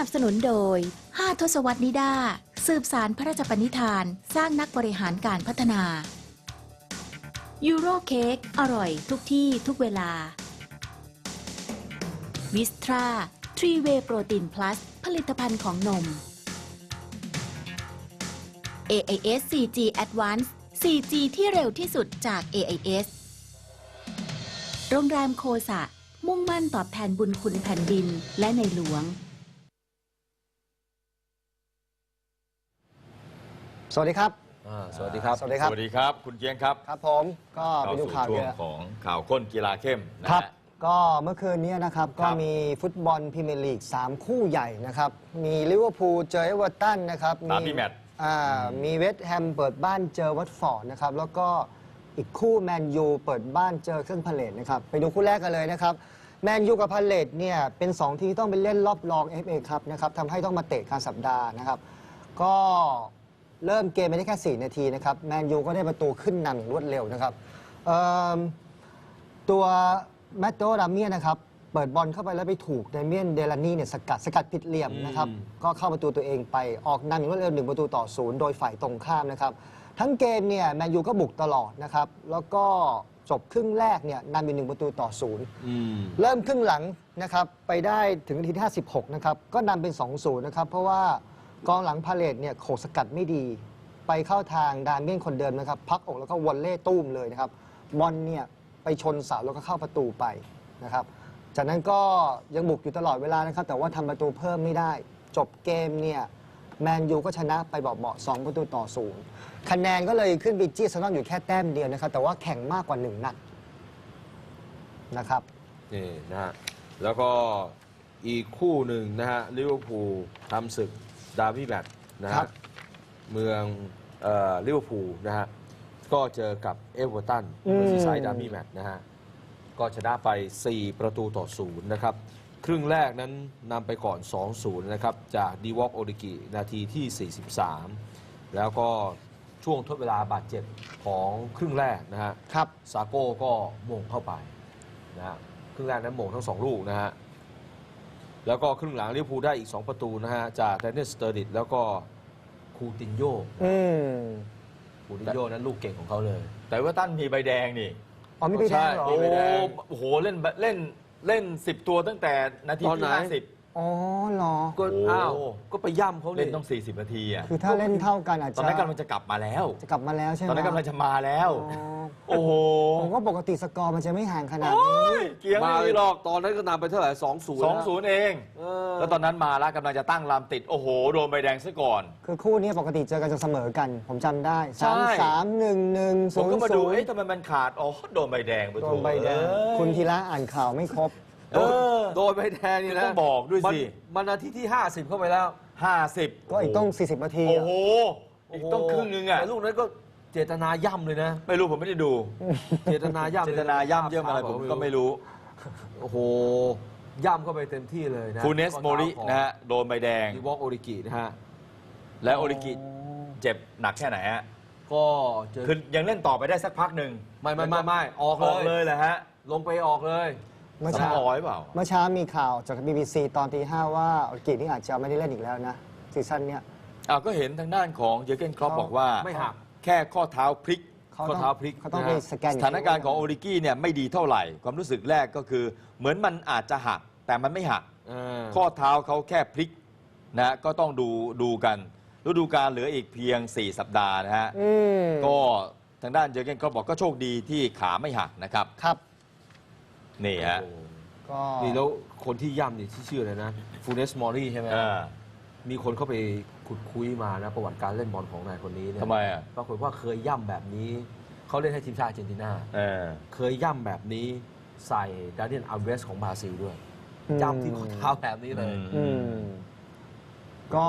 นับสนุนโดย 5 ทศวรรษนิดา สืบสารพระราชปณิธาน สร้างนักบริหารการพัฒนา ยูโรเค้กอร่อยทุกที่ทุกเวลาวิสตราทรีเวโปรตีนพลัส ผลิตภัณฑ์ของนม AIS 4G Advance 4G ที่เร็วที่สุดจาก AIS โรงแรมโคสะมุ่งมั่นตอบแทนบุญคุณแผ่นดินและในหลวง สวัสดีครับ อ่าสวัสดีครับ สวัสดีครับ สวัสดีครับ คุณเกียงครับครับผมก็ไปเข้าดูสู่ข่าวช่วเยงอะของข่าวข้นกีฬาเข้มนะครัฮะบก็เมื่อคืนนี้นะครับคก็รับมีฟุตบอลพรีเมียร์ลีก 3 คู่ใหญ่นะครับ มีลิเวอร์พูลเจอเอเวอร์ตันนะครับตามพี่แมตช์ อ่ามีเวสต์แฮมเปิดบ้านเจอวัตฟอร์ดนะครับ แล้วก็อีกคู่แมนยูเปิดบ้านเจอเครื่องพาเลตนะครับ ไปดูคู่แรกกันเลยนะครับ แมนยูกับพาเลตเนี่ยเป็น 2 ทีมที่ต้องไปเล่นรอบรอง FA ครับนะครับทำให้ต้องมาเตะกลารสัปดาห์นะครับ ก็ เริ่มเกมไปได้แค่ 4 นาทีนะครับแมนยูก็ได้ประตูขึ้นนำอย่างรวดเร็วนะครับเอิ่มตัวแมตโตราเมียนะครับเปิดบอลเข้าไปแล้วไปถูกเดเมียนเดลานี่เนี่ยสกัดสกัดผิดเหลี่ยมนะครับก็เข้าประตูตัวเองไปออกนำอย่างรวดเร็วหนึ่งประตูต่อศูนย์โดยฝ่ายตรงข้ามนะครับทั้งเกมเนี่ยแมนยูก็บุกตลอดนะครับแล้วก็จบครึ่งแรกเนี่ยนำอยู่หนึ่งประตูต่อศูนย์อืมเริ่มครึ่งหลังนะครับไปได้ถึงนาทีที่ 56 นะครับ ก็นำเป็น 2-0 นะครับ เพราะว่า กองหลังพาเลตเนี่ยโขกสกัดไม่ดี ไปเข้าทางดานเมียนคนเดิมนะครับ พักอกแล้วก็วอลเล่ตุ้มเลยนะครับบอลเนี่ยไปชนเสาแล้วก็เข้าประตูไปนะครับ จากนั้นก็ยังบุกอยู่ตลอดเวลานะครับ แต่ว่าทำประตูเพิ่มไม่ได้ จบเกมเนี่ยแมนยูก็ชนะไปเบาๆสองประตูต่อศูนย์คะแนนก็เลยขึ้นไปจี้อาร์เซนอลอยู่แค่แต้มเดียวนะครับ แต่ว่าแข่งมากกว่าหนึ่งนัดนะครับนี่นะฮะแล้วก็อีกคู่หนึ่งนะฮะลิเวอร์พูลทำศึก ดาร์บี้แมตช์นะครัฮะบ เมืองเอ่อลิเวอร์พูลนะฮะก็เจอกับเอเวอร์ตันอืม เมอร์ซีไซด์ดาร์บี้แมตช์นะฮะก็ชนะไป 4 ประตูต่อศูนย์นะครับ ครึ่งแรกนั้นนำไปก่อน 2-0 นะครับ จากดีวอกโอดิกินาทีที่ 43 แล้วก็ช่วงทดเวลาบาดเจ็บของครึ่งแรกนะฮะ ครับ ซาโก้ก็โมงเข้าไปนะฮะครึ่งแรกนั้นโมงทั้งสองลูกนะฮะ แล้วก็ครึ่งหลังลิเวอร์พูลได้อีก 2 ประตูนะฮะ จากแดนเนลสเตอร์ดิตแล้วก็คูตินโยอืมคูตินโยนั้นลูกเก่งของเขาเลย แต่ว่าตั้นมีใบแดงนี่อ๋อมีใบแดงเหรอโอ้มีใบแดงโหเล่นเล่นเล่นสิบตัวตั้งแต่นาทีตอนไหนที่ห้าสิบ อ๋อเหรอ ก็โอ้อ้าว ก็ไปย่ำเขาเลเล่ยนต้อง 40 นาทีอะ คือถ้าเล่นเท่ากันอาจตอนจะนั้นกำลังจะกลับมาแล้ว จะกลับมาแล้วใช่ไหมตอนนั้นกำลังจะมาแล้ว อ๋อโอ้โหผมว่าปกติสกอร์มันจะไม่ห่างขนาดโอ้นี้ยเกียงมาไม่มีหรอกตอนนั้นก็นำไปเท่าไหร่สองศูนย์สองศูนย์เองแล้วตอนนั้นมาแล้วกำลังจะตั้งลำติด โอ้โห โดนใบแดงซะก่อน คือคู่นี้ปกติเจอกันจะเสมอกัน ผมจำได้ใช่ สามสามหนึ่งหนึ่งผศูมนก็ย์มาศูดูนเอ๊ะย์ทำไมมันขาด อ๋อ โดนใบแดงไปโดถูนใบแดงเอ้ยคุณธีระอ่านข่าวไม่ครบ เออโดนใบแดงนี่นะต้องบอกด้วยสิ มันมันนาทีที่ 50 เข้าไปแล้วห้าสิบก็อีกต้อง 40 นาทีโอ้อะ โห อีกต้องครึ่งนึงอะ แต่ลูกนั้นก็เจตนาย่ำเลยนะ ไม่รู้ผมไม่ได้ดู เจตนาย่ำเจเลยตนาย่ำเยี่ยมอะไรผมก็ไม่รู้ โอ้โห ย่ำเข้าไปเต็มที่เลยนะฟูเนสโมรินะฮะ โดนใบแดง ดีวอกโอริกินะฮะ และโอริกิเจ็บหนักแค่ไหนฮะ ก็เจอคือยังเล่นต่อไปได้สักพักหนึ่งไม่ไม่ไม่ไม่ออกออกเลเลยยแหละฮะ ลงไปออกเลย เมื่อสเช้ามอยเปล่า เมื่อเช้ามีข่าวจาก BBC ตอนตีห้าว่าอังกฤษนี่อาจจะไม่ได้เล่นอีกแล้วนะซีซั่นเนี้ย อ้าวก็เห็นทางด้านของเยอร์เกนครอปเขาบอกว่า ไม่หัก แค่ข้อเท้าพลิก เขาข้อต้องเท้าพลิกเขาต้องนะไปฮะสแกนสถานการณ์ของโอริกี้เนี่ยไม่ดีเท่าไหร่ ความรู้สึกแรกก็คือ เหมือนมันอาจจะหัก แต่มันไม่หัก เออข้อเท้าเขาแค่พลิกนะก็ต้องดูดูกัน ฤดูกาลเหลืออีกเพียง 4 สัปดาห์นะฮะ อืมก็ทางด้านเยอร์เกนครอปบอกก็โชคดีที่ขาไม่หักนะครับ ครับ นี่ฮะโอ้โหก็นี่แล้วคนที่ย่ำนี่ที่ชื่ออะไรนะฟูเนสมอรี่ใช่ไหมอ่า มีคนเข้าไปขุดคุยมานะประวัติการเล่นบอลของนายคนนี้เนี่ยทำไมอะ ปรากฏว่าเคยย่ำแบบนี้ เขาเล่นให้ทีมชาติอาร์เจนตินา เออ เคยย่ำแบบนี้ใส่ดาเนียนอัลเวสของบราซิลด้วย อืม ย่ำที่ข้อเท้าแบบนี้เลย อืม ก็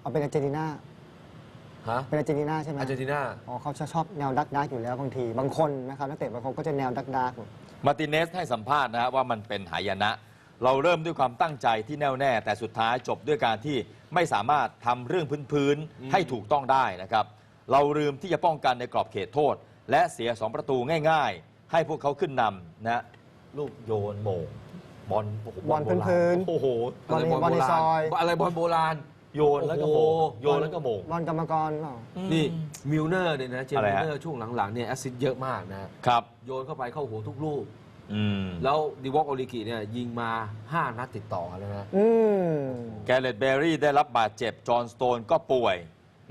เอาเป็นอาร์เจนตินาฮะ เป็นอาร์เจนตินาใช่ไหมอาร์เจนตินา อ๋อเขาจะชอบแนวดักดักอยู่แล้วบางที บางคนนะครับนักเตะบางคนก็จะแนวดักดัก มาร์ติเนสให้สัมภาษณ์นะฮะว่ามันเป็นหายนะ เราเริ่มด้วยความตั้งใจที่แน่วแน่ แต่สุดท้ายจบด้วยการที่ไม่สามารถทำเรื่องพื้นอืมๆให้ถูกต้องได้นะครับ เราลืมที่จะป้องกันในกรอบเขตโทษ และเสีย 2 ประตูง่าย ๆ ให้พวกเขาขึ้นนำนะลูกโยนโมงบอลโอ้โหบอลโราณพื้นๆโอ้โหบอลในะไรบอลในโราณซอย อะไรบอลโบราณ โยนแล้วก็โมงโอ้โหโยนแล้วก็โมงบอลกรรมกรเปล่า นี่มิลเนอร์เนี่ยนะเจมอะไรมิลฮะเนอร์ช่วงหลังๆเนี่ยแอสซิสต์เยอะมากนะครับ โยนเข้าไปเข้าหัวทุกลูกอืมแล้วดิวอกโอลิกิเนี่ยยิงมา 5 นัดติดต่อกันแล้วนะอืมแกเรตเบร์รี่ได้รับบาดเจ็บ จอห์นสโตนก็ป่วย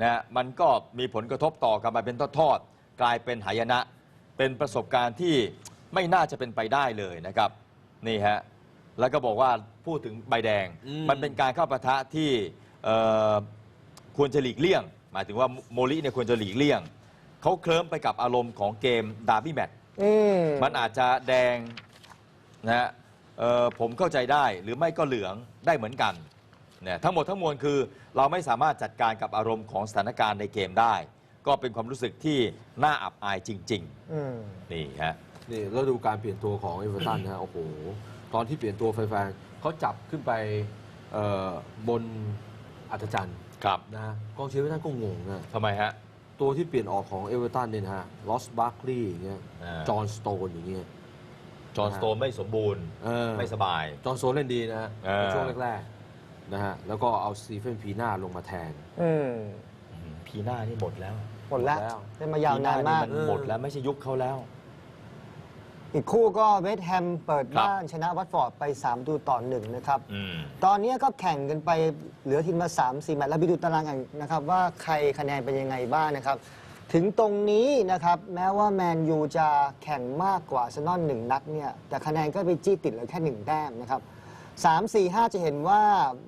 นะฮะมันก็มีผลกระทบต่อกันมาเป็นทอดๆ กลายเป็นหายนะ เป็นประสบการณ์ที่ไม่น่าจะเป็นไปได้เลยนะครับ นี่ฮะ แล้วก็บอกว่าพูดถึงใบแดงอืมมันเป็นการเข้าปะทะที่เอ่อ ควรจะหลีกเลี่ยง หมายถึงว่าโมลิเนี่ยควรจะหลีกเลี่ยง เขาเคลิ้มไปกับอารมณ์ของเกมดาร์บี้แมตช์อืมมันอาจจะแดงนะฮะเอ่อผมเข้าใจได้หรือไม่ก็เหลืองได้เหมือนกันเนี่ยทั้งหมดทั้งมวลคือเราไม่สามารถจัดการกับอารมณ์ของสถานการณ์ในเกมได้ ก็เป็นความรู้สึกที่น่าอับอายจริง อืม ๆ นี่ฮะ นี่แล้วดูการเปลี่ยนตัวของเอเวอร์ตันนะโอ้โห ตอนที่เปลี่ยนตัวแฟนๆเขาจับขึ้นไปเอ่อบน อัศจรรย์ครับนะกองเชียร์เอเวอร์ตันก็งงนะทำไมฮะ ตัวที่เปลี่ยนออกของเอเวอร์ตันเนี่ยนะฮะลอสบาร์คลีย์อย่างเงี้ยอ่า จอห์นสโตนอย่างเงี้ย จอห์นสโตนไม่สมบูรณ์ เออ ไม่สบาย จอห์นสโตนเล่นดีนะฮะเออ ในช่วงแรกๆนะฮะแล้วก็เอาสตีเฟนพีน่าลงมาแทน อืมพีหน้านี่หมดแล้วหมดแล้วหมดแล้วเล่นมายาวนานมาก พีหมันหมดแล้วไม่ใช่ยุคเขาแล้ว อีกคู่ก็เวสต์แฮมเปิดครับบ้านชนะวัตฟอร์ดไป 3 ดูต่อหนึ่งนะครับอืมตอนนี้ก็แข่งกันไปเหลือทีมมา 3 4แมตช์แล้วไปดูตารางกันนะครับ ว่าใครคะแนนเป็นยังไงบ้างนะครับ ถึงตรงนี้นะครับ แม้ว่าแมนยูจะแข่งมากกว่าอาร์เซนอลหนึ่งนัดเนี่ย แต่คะแนนก็ไปจี้ติดเหลือแค่ 1 แต้มนะครับ 3 4 5 จะเห็นว่า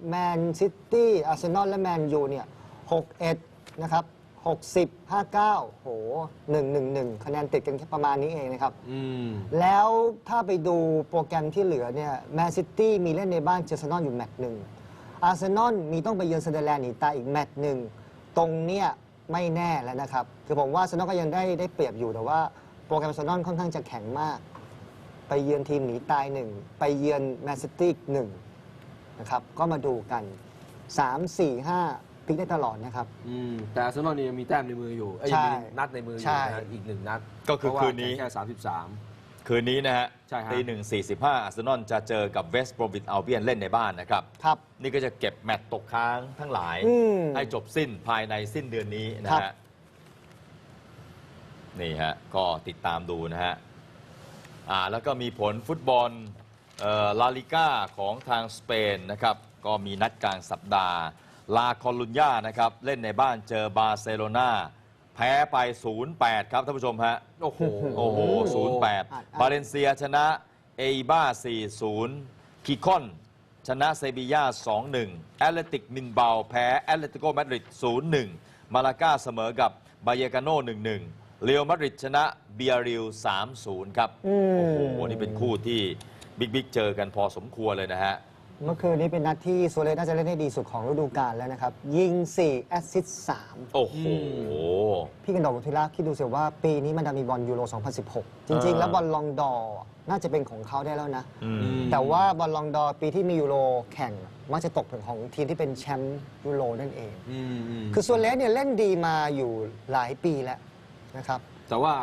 แมนซิตี้อาร์เซนอลและแมนยูเนี่ย 6 1 นะครับ 60 59โห1 1 1 คะแนนติดกันแค่ประมาณนี้เองนะครับ อืม แล้วถ้าไปดูโปรแกรมที่เหลือเนี่ยแมนซิตี้มีเล่นในบ้านเจอร์ซนอลอยู่แมตช์หนึ่งอาร์เซนอลมีต้องไปเยือนเซนเดอร์แลนด์หนีตายอีกแมตช์หนึ่งตรงเนี้ยไม่แน่แล้วนะครับ คือผมว่าอาร์เซนอลก็ยังได้ได้เปรียบอยู่แต่ว่าโปรแกรมอาร์เซนอลค่อนข้างจะแข็งมาก ไปเยือนทีมหนีตายหนึ่งไปเยือนแมนซิตี้หนึ่งนะครับก็มาดูกัน 3 4 5 พลิกได้ตลอดนะครับ อืมแต่อาร์เซนอลนี่ยังมีแต้มในมืออยู่เอ้ยใช่ยังมีนัดในมืออยู่ใช่ นะฮะอีกหนึ่งนัดก็คือเพราะว่าคืนนี้ แค่สามสิบสาม คืนนี้นะฮะใช่ฮะ ตีหนึ่งสี่สิบห้าอาร์เซนอลจะเจอกับเวสต์บรอมวิทอัลเบียนเล่นในบ้านนะครับ ครับ นี่ก็จะเก็บแมตตช์ตกค้างทั้งหลาย อืมให้จบสิ้นภายในสิ้นเดือนนี้นะครัฮะบ นี่ฮะ ก็ติดตามดูนะฮะ อ่าแล้วก็มีผลฟุตบอลลาลิก้าของทางสเปนนะครับ ก็มีนัดกลางสัปดาห์ ลาคอลุญญานะครับ เล่นในบ้านเจอบาร์เซโลนาแพ้ไป 0-8 ครับท่านผู้ชมฮะ โอ้โห โอ้โห 0-8 บาเลนเซียชนะเอบ้า 4-0 คิคอน ชนะเซบียา2-1 แอตเลติกมินเบา แพ้แอตเลติโกมาดริด 0-1 มาลาก้าเสมอกับบายากาโน่ 1-1 เรอัลมาดริดชนะเบียริล 3-0 ครับอืมโอ้โห นี่เป็นคู่ที่บิ๊กบิ๊กเจอกันพอสมควรเลยนะฮะ เมื่อคืนนี้เป็นนัดที่โซเลสน่าจะเล่นได้ดีสุดของฤดูกาลแล้วนะครับ ยิง 4 แอสซิสต์3โอ้โหพี่กันดอกบุทิระคิดดูเสียว่าปีนี้มันดันมีบอลยูโร 2016 จริง ๆ แล้วบอลลองดอร์น่าจะเป็นของเขาได้แล้วนะอืมมแต่ว่าบอลลองดอร์ปีที่มียูโรแข่ง มักจะตกเป็นของทีมที่เป็นแชมป์ยูโรนั่นเองอืมอืมคือโซเลสเนี่ยเล่นดีมาอยู่หลายปีแล้วนะครับ แต่ว่า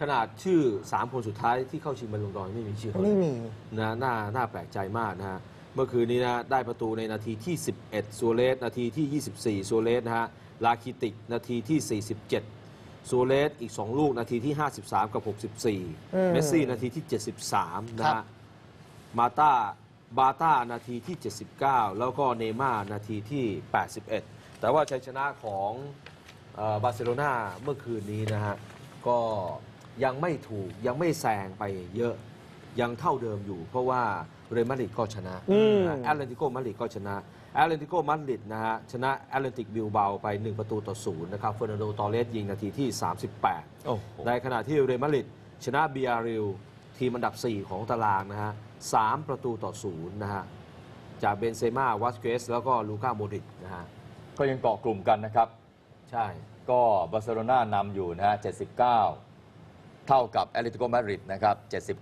ขนาดชื่อ 3 คนสุดท้ายที่เข้าชิงบอลลงดอนไม่มีชื่อเขาเลไม่ยมีนะน่าน่าแปลกใจมากนะฮะ เมื่อคืนนี้นะได้ประตูในนาทีที่ 11ซัวเรสนาทีที่ 24ซัวเรสนะฮะลาคิติกนาทีที่ 47ซัวเรสอีก 2 ลูกนาทีที่ 53 กับอืม64 เมสซี่นาทีที่ 73 นะครัฮะบมาตาบาต้านาทีที่ 79 แล้วก็เนย์ม่าร์นาทีที่ 81 แต่ว่าชัยชนะของเอ่อบาร์เซโลนาเมื่อคืนนี้นะฮะก็ยังไม่ถูกยังไม่แซงไปเยอะ ยังเท่าเดิมอยู่ เพราะว่าเรอัลมาดริดก็ชนะอืมแอตเลติโกมาดริดก็ชนะแอตเลติโกมาดริดนะฮะชนะแอตเลติกบิลเบาไป 1 ประตูต่อศูนย์นะครับเฟอร์นันโดตอเรสยิงนาทีที่ 38โอ้โหในขณะที่เรอัลมาดริดชนะเบียริลทีมอันดับ 4 ของตารางนะฮะสามประตูต่อศูนย์นะฮะจากเบนเซม่าวัสเกสแล้วก็ลูก้าโมดริกนะฮะก็ยังเกาะกลุ่มกันนะครับ ใช่ ก็บาร์เซโลนานำอยู่นะฮะ79 เท่ากับแอตเลติโกมาดริดนะครับ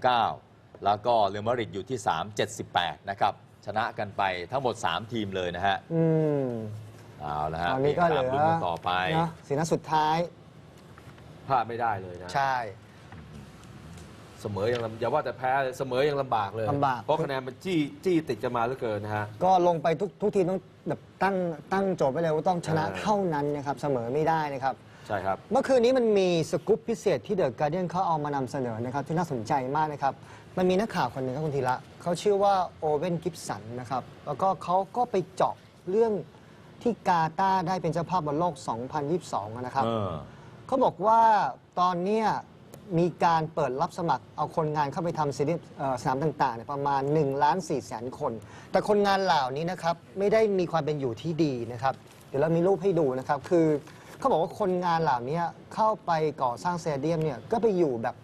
79 แล้วก็เรอัลมาดริดอยู่ที่ 3 78 นะครับ ชนะกันไปทั้งหมด 3 ทีมเลยนะฮะอืมเอาละฮะตอนนี้ก็เหลือตามลุ้นกันต่อไปเนอะสีนัดสุดท้าย พลาดไม่ได้เลยนะ ใช่ เสมอยังลำอย่าว่าแต่แพ้เลยเสมอยังลำบากเลย ลำบาก เพราะคะแนนมันจี้จี้ติดกันมาเหลือเกินนะฮะ ก็ลงไปทุกทุกทีมต้องแบบตั้งตั้งโจทย์ไว้เลยว่าต้องชนะเออ เท่านั้นนะครับ เสมอไม่ได้นะครับ ใช่ครับ เมื่อคืนนี้มันมีสกู๊ปพิเศษที่เดอะการ์เดียนเขาเอามานำเสนอนะครับ ที่น่าสนใจมากนะครับ มันมีนักข่าวคนหนึ่งครับคุณธีระเขาชื่อว่าโอเวนกิฟสันนะครับ แล้วก็เขาก็ไปเจาะเรื่องที่กาตาร์ได้เป็นเจ้าภาพบอลโลก 2022นะครับ เออ เขาบอกว่าตอนเนี้ยมีการเปิดรับสมัครเอาคนงานเข้าไปทำสนามเอ่อสนามต่างๆเนี่ยประมาณ1ล้าน4แสนคน แต่คนงานเหล่านี้นะครับไม่ได้มีความเป็นอยู่ที่ดีนะครับ เดี๋ยวเรามีรูปให้ดูนะครับ คือเขาบอกว่าคนงานเหล่านี้เข้าไปก่อสร้างสเตเดียมเนี่ยก็ไปอยู่แบบ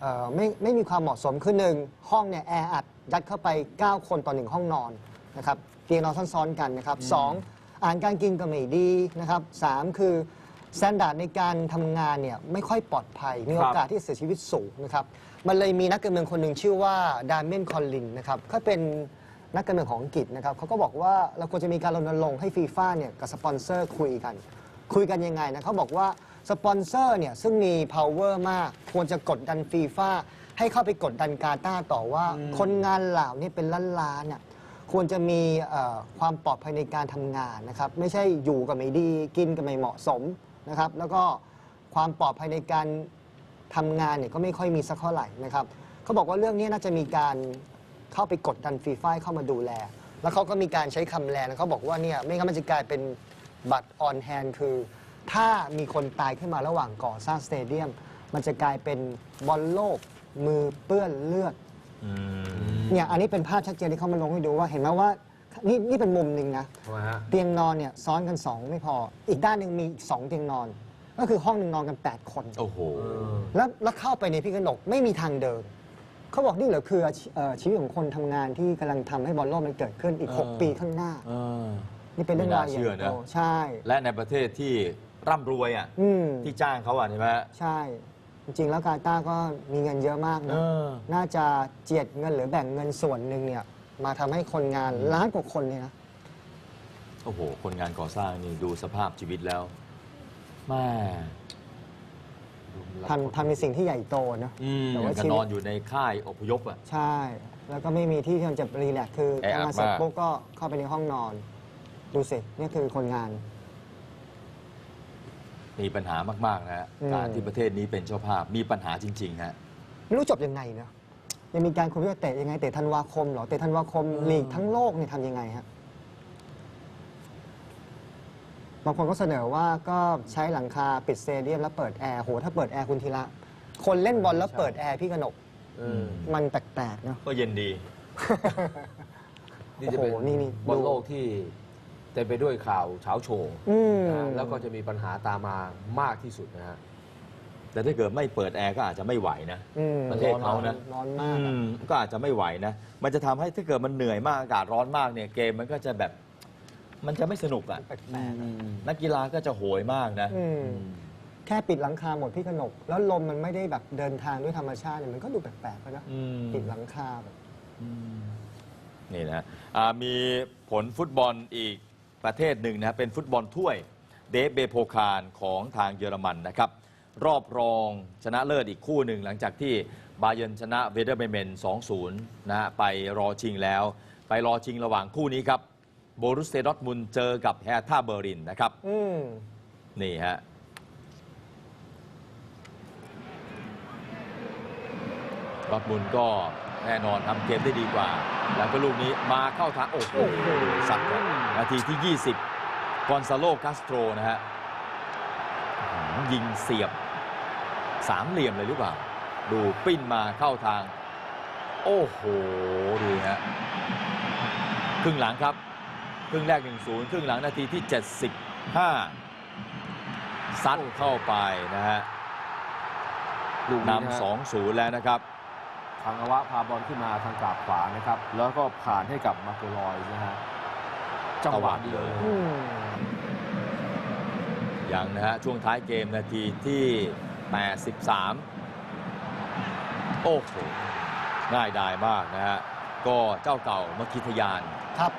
เอ่อไม่ไม่มีความเหมาะสมคือหนึ่งห้องเนี่ยแออัดยัดเข้าไป 9 คนต่อหนึ่งห้องนอนนะครับเตียงนอนซ้อนๆกันนะครับสองอาหารการกินก็ไม่ดีนะครับสามคือสแตนดาร์ดในการทำงานเนี่ยไม่ค่อยปลอดภัยมีโอกาสที่จะเสียชีวิตสูงนะครับมันเลยมีนักการเมืองคนหนึ่งชื่อว่าดา m เมนคอลลินนะครับเขาเป็นนักการเมืองของอังกฤษนะครับเขาก็บอกว่าเราควรจะมีการรณรงค์ให้ฟีฟ่าเนี่ยกับสปอนเซอร์คุยกัน คุยกันยังไงนะเขาบอกว่า สปอนเซอร์เนี่ยซึ่งมี power มาก ควรจะกดดันฟีฟ่าให้เข้าไปกดดันกาตาร์ต่อว่า คนงานเหล่านี้เป็นล้านๆเนี่ยควรจะมีเอ่อความปลอดภัยในการทำงานนะครับ ไม่ใช่อยู่กับไม่ดีกินกับไม่เหมาะสมนะครับ แล้วก็ความปลอดภัยในการทำงานเนี่ยก็ไม่ค่อยมีสักเท่าไหร่นะครับเขาบอกว่าเรื่องนี้น่าจะมีการเข้าไปกดดันฟีฟ่าเข้ามาดูแล แล้วเขาก็มีการใช้คำแรงนะเขาบอกว่าเนี่ยไม่งั้นมันจะกลายเป็นบัตรออนแฮนคือ ถ้ามีคนตายขึ้นมาระหว่างก่อสร้างสเตเดียม มันจะกลายเป็นบอลโลกมือเปื้อนเลือดอืมเนี่ยอันนี้เป็นภาพชัดเจนที่เขามาลงให้ดูว่าเห็นไหมว่านี่นี่เป็นมุมหนึ่งนะ ทำไมฮะเตียงนอนเนี่ยซ้อนกัน 2 ไม่พอ อีกด้านหนึ่งมีอีกสองเตียงนอน ก็คือห้องหนึ่งนอนกัน 8 คน โอ้โห แล้วแล้วเข้าไปในพี่กนกไม่มีทางเดิน เขาบอกนี่เหรอคืออาชีเอ่อชีวิตของคนทำงานที่กำลังทำให้บอลโลกมันเกิดขึ้นอีก เออ 6 ปีข้างหน้า เออ นี่เป็นเรื่องราวใหญ่ไม่น่าเชื่อโตนะใช่ และในประเทศที่ ร่ำรวยอะอืมที่จ้างเขาอะใช่ไหมใช่ จริงๆแล้วกาตาร์ก็มีเงินเยอะมากเอนะ อ น่าจะเจียดเงินหรือแบ่งเงินส่วนหนึ่งเนี่ย มาทำให้คนงานล้านกว่าคนเนี่ยนะ โอ้โห คนงานก่อสร้างนี่ดูสภาพชีวิตแล้วแม่ทำทำในสิ่งที่ใหญ่โตเนอะ อืมแต่อว่าย่างกับชีนวิอตนอยู่ในค่ายอพยพอะ ใช่ แล้วก็ไม่มีที่ที่มันจะรีแลกซ์คือแออัดทำงานเสร็จมาก ปุ๊บก็เข้าไปในห้องนอน ดูสิ นี่คือคนงาน มีปัญหามากๆนะฮะอืม การที่ประเทศนี้เป็นเจ้าภาพมีปัญหาจริงๆฮะ ไม่รู้จบยังไงเนอะยังมีการคุยว่าเตะยังไงเตะธันวาคมเหรอเตะธันวาคมลีกทั้งโลกเนี่ยทำยังไงฮะบางคนก็เสนอว่าก็ใช้หลังคาปิดสเตเดียมแล้วเปิดแอร์โหถ้าเปิดแอร์คุณทีละคนเล่นบอลแล้วเปิดแอร์พี่กนกเออมันแปลกๆเนอะก็เย็นดี นี่จะเป็นโอ้โหนี่นี่บอลดูโลกที่เต็มไปด้วยข่าวเช้าโชว์อืม นะฮะแล้วก็จะมีปัญหาตามมามากที่สุดนะฮะ แต่ถ้าเกิดไม่เปิดแอร์ก็อาจจะไม่ไหวนะ อืมประเทศเขานะ ร้อนมากอือะมก็อาจจะไม่ไหวนะ มันจะทำให้ถ้าเกิดมันเหนื่อยมากอากาศร้อนมากเนี่ยเกมมันก็จะแบบ มันจะไม่สนุกอะแปลกๆอะนักกีฬาก็จะโหยมากนะอืมแค่ปิดหลังคาหมดพี่กนก แล้วลมมันไม่ได้แบบเดินทางด้วยธรรมชาติเนี่ยมันก็ดูแปลกๆไปนะอืม ปิดหลังคาแบบ นี่นะอ่ามีผลฟุตบอลอีก ประเทศหนึ่งนะเป็นฟุตบอลถ้วยเดฟเบโพคารของทางเยอรมันนะครับรอบรองชนะเลิศอีกคู่หนึ่งหลังจากที่บาเยิร์นชนะเวเดอร์เบเมน 2-0 นะฮะไปรอชิงแล้ว ไปรอชิงระหว่างคู่นี้ครับโบรุสเซดอร์ทมุนด์เจอกับแฮท่าเบอร์รินนะครับอืมนี่ฮะดอร์ทมุนด์ก็แน่นอนทำเกมได้ดีกว่า แล้วก็ลูกนี้มาเข้าทางโอ้โหสัตว์ครับ นาทีที่ 20 กอนซาโลคาสโตรนะฮะอื้อหือยิงเสียบสามเหลี่ยมเลยหรือเปล่า ดูปิ้นมาเข้าทาง โอ้โห ดูฮะครึ่งหลังครับ ครึ่งแรก 1-0 ครึ่งหลังนาทีที่ 75 ซัดเข้าไปนะฮะลูกนี้นะฮะนำสองศูนย์แล้วนะครับ ทางอวะพาบอลขึ้นมาทางกราบขวานะครับ แล้วก็ผ่านให้กับมาโกลอยนะฮะ จังหวะเดียวอืมอย่างนะฮะ ช่วงท้ายเกมนาทีที่ 83 โอ้โหง่ายดายมากนะฮะ ก็เจ้าเก่ามาคิทยาน ครับ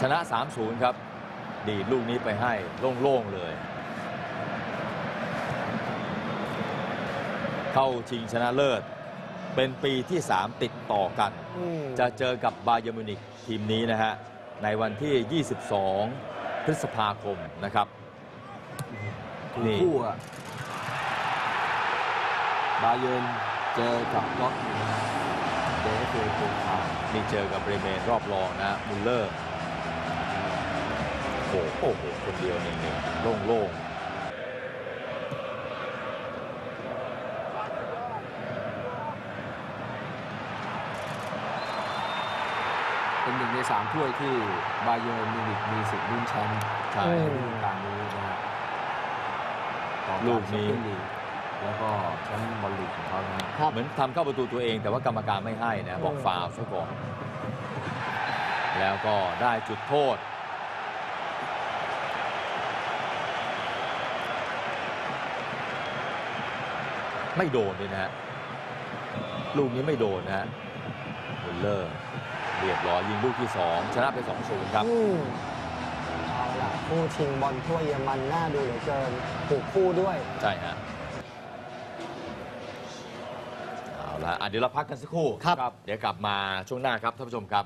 ชนะ 3-0 ครับ ดีดลูกนี้ไปให้โล่ง ๆ เลย เข้าชิงชนะเลิศ เป็นปีที่ 3 ติดต่อกันอืม จะเจอกับบาเยร์นมิวนิกทีมนี้นะฮะ ในวันที่ 22 พฤษภาคมนะครับถูกนี่คู่อะบาเยิร์นเจอกับล็อตนะฮะเดฟเฟโคคานี่เจอกับเบรเมนรอบรองนะฮะมุลเลอร์โอ้โหโอ้โห คนเดียวนี่นี่โล่ง เป็นหนึ่งในสามถ้วยที่บาเยิร์นมิวนิกมีสิทธิ์ลุ้นแชมป์ๆใช่ในฤดูกาลนี้นะฮะต่อจากลูกนี้แชมเปี้ยลีกแล้วก็แชมป์บอลลีกของเขานะฮะครับเหมือนทำเข้าประตูตัวเอง แต่ว่ากรรมการไม่ให้นะ บอกฟาวล์ซะก่อน แล้วก็ได้จุดโทษ ไม่โดนเลยนะฮะลูกนี้ไม่โดนนะฮะมุลเลอร์ เรียบร้อยยิงลูกที่ 2 ชนะไป2-0ครับ อืมเอาล่ะคู่ชิงบอลถ้วยเยอรมันน่าดูเหลือเกินถูกคู่ด้วย ใช่ฮะเอาละอะเดี๋ยวเราพักกันสักครู่ครับ เดี๋ยวกลับมาช่วงหน้าครับท่านผู้ชมครับ